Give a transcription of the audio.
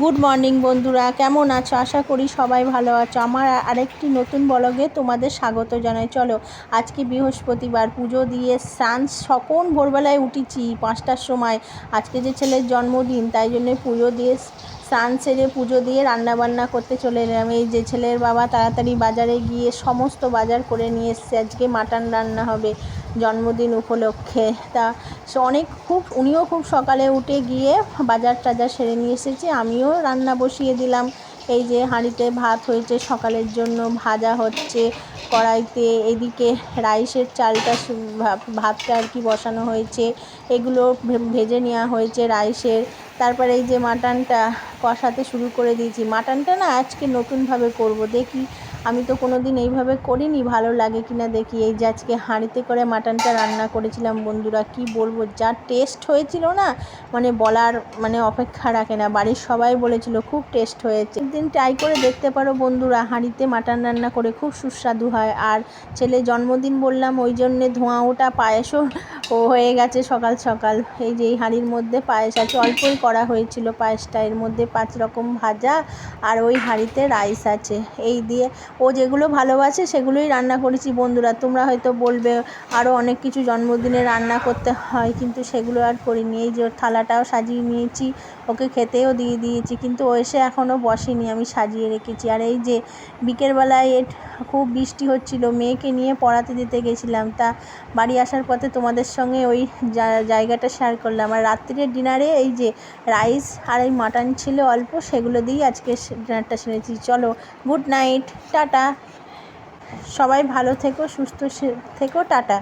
Good morning বন্ধুরা। কেমন আছো? আশা করি সবাই ভালো আছো। আমার আরেকটি নতুন বলগে তোমাদের স্বাগত জানাই। চলো, আজকে বৃহস্পতিবার, পুজো দিয়ে স্নান সকল ভোরবেলায় উঠেছি পাঁচটার সময়। আজকে যে ছেলের জন্মদিন, তাই জন্য পুজো দিয়ে স্নান সেরে পুজো দিয়ে রান্নাবান্না করতে চলে এলাম। এই যে ছেলের বাবা তাড়াতাড়ি বাজারে গিয়ে সমস্ত বাজার করে নিয়ে এসছে। আজকে মাটন রান্না হবে জন্মদিন উপলক্ষে। তা অনেক খুব, উনিও খুব সকালে উঠে গিয়ে বাজার টাজার সেরে নিয়ে এসেছে। আমিও রান্না বসিয়ে দিলাম। এই যে হাঁড়িতে ভাত হয়েছে, সকালের জন্য ভাজা হচ্ছে, কড়াইতে এদিকে রাইসের চালটা ভাতটা আর কি বসানো হয়েছে। এগুলো ভেজে নেওয়া হয়েছে রাইসের। তারপরে এই যে মাটনটা কষাতে শুরু করে দিয়েছি। মাটনটা না আজকে নতুনভাবে করব। দেখি, আমি তো কোনো দিন এইভাবে করিনি, ভালো লাগে কিনা দেখি। এই যে আজকে হাঁড়িতে করে মাটনটা রান্না করেছিলাম বন্ধুরা, কি বলব? যা টেস্ট হয়েছিল না মানে বলার মানে অপেক্ষা রাখে না। বাড়ির সবাই বলেছিল খুব টেস্ট হয়েছে। একদিন ট্রাই করে দেখতে পারো বন্ধুরা, হাঁড়িতে মাটন রান্না করে খুব সুস্বাদু হয়। আর ছেলে জন্মদিন বললাম, ওই জন্যে ধোঁয়া ওটা পায়েসও ও হয়ে গেছে সকাল সকাল। এই যে এই হাঁড়ির মধ্যে পায়েস আছে, অল্পই করা হয়েছিল পায়েসটা। এর মধ্যে পাঁচ রকম ভাজা আর ওই হাঁড়িতে রাইস আছে। এই দিয়ে ও যেগুলো ভালোবাসে সেগুলোই রান্না করেছি বন্ধুরা। তোমরা হয়তো বলবে আরও অনেক কিছু জন্মদিনে রান্না করতে হয়, কিন্তু সেগুলো আর করিনি। এই যে থালাটাও সাজিয়ে নিয়েছি, ওকে খেতেও দিয়ে দিয়েছি, কিন্তু ও এসে এখনও বসেনি, আমি সাজিয়ে রেখেছি। আর এই যে বিকেলবেলায় খুব বৃষ্টি হচ্ছিল, মেয়েকে নিয়ে পড়াতে দিতে গেছিলাম। তা বাড়ি আসার পথে তোমাদের সঙ্গে ওই জায়গাটা শেয়ার করলাম। আর রাত্রির ডিনারে এই যে রাইস আর এই মাটন ছিল অল্প, সেগুলো দিয়েই আজকে ডিনারটা সেরেছি। চলো গুড নাইট টাটা। সবাই ভালো থেকো, সুস্থ থেকো, টাটা।